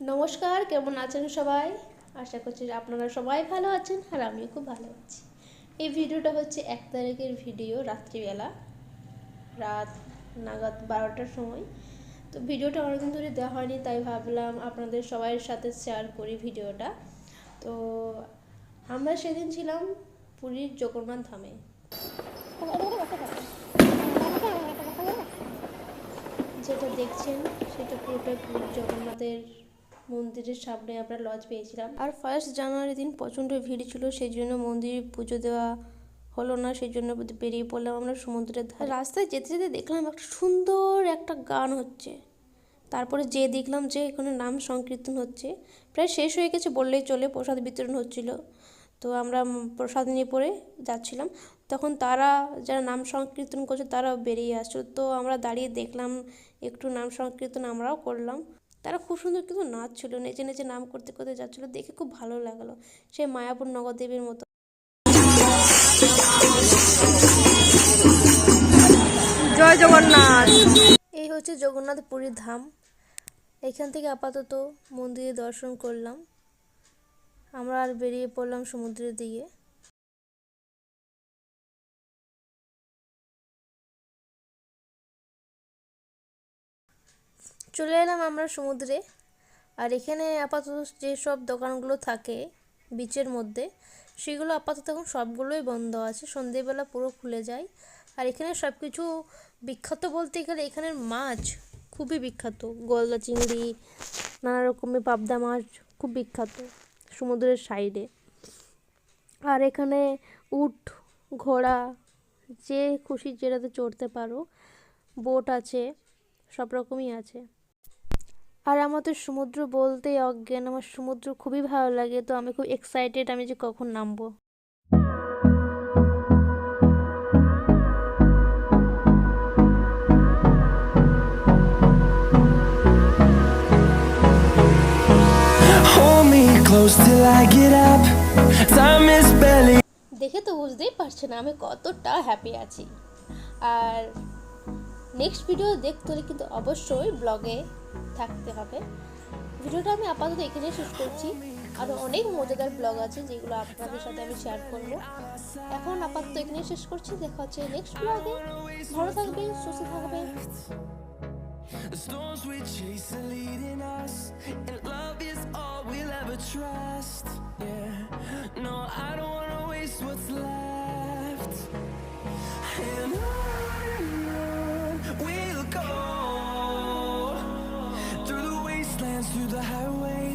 নমস্কার, কেমন আছেন সবাই? আশা করছি আপনারা সবাই ভালো আছেন আর আমিও খুব ভালো আছি। এই ভিডিওটা হচ্ছে এক তারিখের ভিডিও, রাত্রিবেলা। রাত নাগাদ বারোটার সময়। তো ভিডিওটা অনেকদিন ধরে দেওয়া হয়নি, তাই ভাবলাম আপনাদের সবাইয়ের সাথে শেয়ার করি ভিডিওটা। তো আমরা সেদিন ছিলাম পুরীর জগন্নাথ ধামে। যেটা দেখছেন, সেটা পুরোটাই পুরীর জগন্নাথের মন্দিরের সামনে আমরা লজ পেয়েছিলাম। আর ফার্স্ট জানুয়ারি দিন প্রচণ্ড ভিড় ছিল সেই জন্য মন্দিরে পুজো দেওয়া হলো না সেই জন্য বেরিয়ে পড়লাম আমরা সমুদ্রের ধারে। রাস্তায় যেতে যেতে দেখলাম একটা সুন্দর একটা গান হচ্ছে। তারপরে যে দেখলাম যে এখানে নাম সংকীর্তন হচ্ছে, প্রায় শেষ হয়ে গেছে বললেই চলে, প্রসাদ বিতরণ হচ্ছিল। তো আমরা প্রসাদ নিয়ে পড়ে যাচ্ছিলাম। তখন তারা যারা নাম সংকীর্তন করছে তারাও বেরিয়ে আসছিল। তো আমরা দাঁড়িয়ে দেখলাম, একটু নাম সংকীর্তন আমরাও করলাম। তারা খুব সুন্দর কিন্তু নাচ ছিল নেচে নেচে নাম করতে করতে যাচ্ছিল দেখে খুব ভালো লাগল। সে মায়াপুর নগরদেবীর মতো। জয় জগন্নাথ। এই হচ্ছে জগন্নাথ পুরীর ধাম। এখান থেকে আপাতত মন্দিরে দর্শন করলাম। আমরা আর বেরিয়ে পড়লাম সমুদ্রের দিকে। চলে এলাম আমরা সমুদ্রে। আর এখানে আপাতত যেসব দোকানগুলো থাকে বিচের মধ্যে, সেগুলো আপাতত এখন সবগুলোই বন্ধ আছে। সন্ধেবেলা পুরো খুলে যায়। আর এখানে সব কিছু বিখ্যাত বলতে গেলে এখানের মাছ খুবই বিখ্যাত। গলদা চিংড়ি, নানা রকমের পাবদা মাছ খুব বিখ্যাত সমুদ্রের সাইডে। আর এখানে উট, ঘোড়া, যে খুশি যেটাতে চড়তে পারো বোট আছে, সব রকমই আছে। আর আমার তো সমুদ্র বলতেই অজ্ঞান আমার সমুদ্র খুবই ভালো লাগে তো আমি খুব এক্সাইটেড আমি যে কখন নামবো Hold me close till I get up. Time is barely দেখে তো বুঝতেই পারছেন আমি কতটা হ্যাপি আছি আর নেক্সট ভিডিও দেখতে হলে কিন্তু অবশ্যই ব্লগে থাকতে হবে। ভিডিওটা আমি আপাতত এখানে শেষ করছি। আরও অনেক মজাদার ব্লগ আছে যেগুলো আপনাদের সাথে আমি শেয়ার করব। এখন আপাতত এখানে শেষ করছি। দেখা হচ্ছে নেক্সট ব্লগে ভালো থাকবেন সুস্থ থাকবেন। The storms we chase are leading us, and love is all we'll ever trust. Yeah,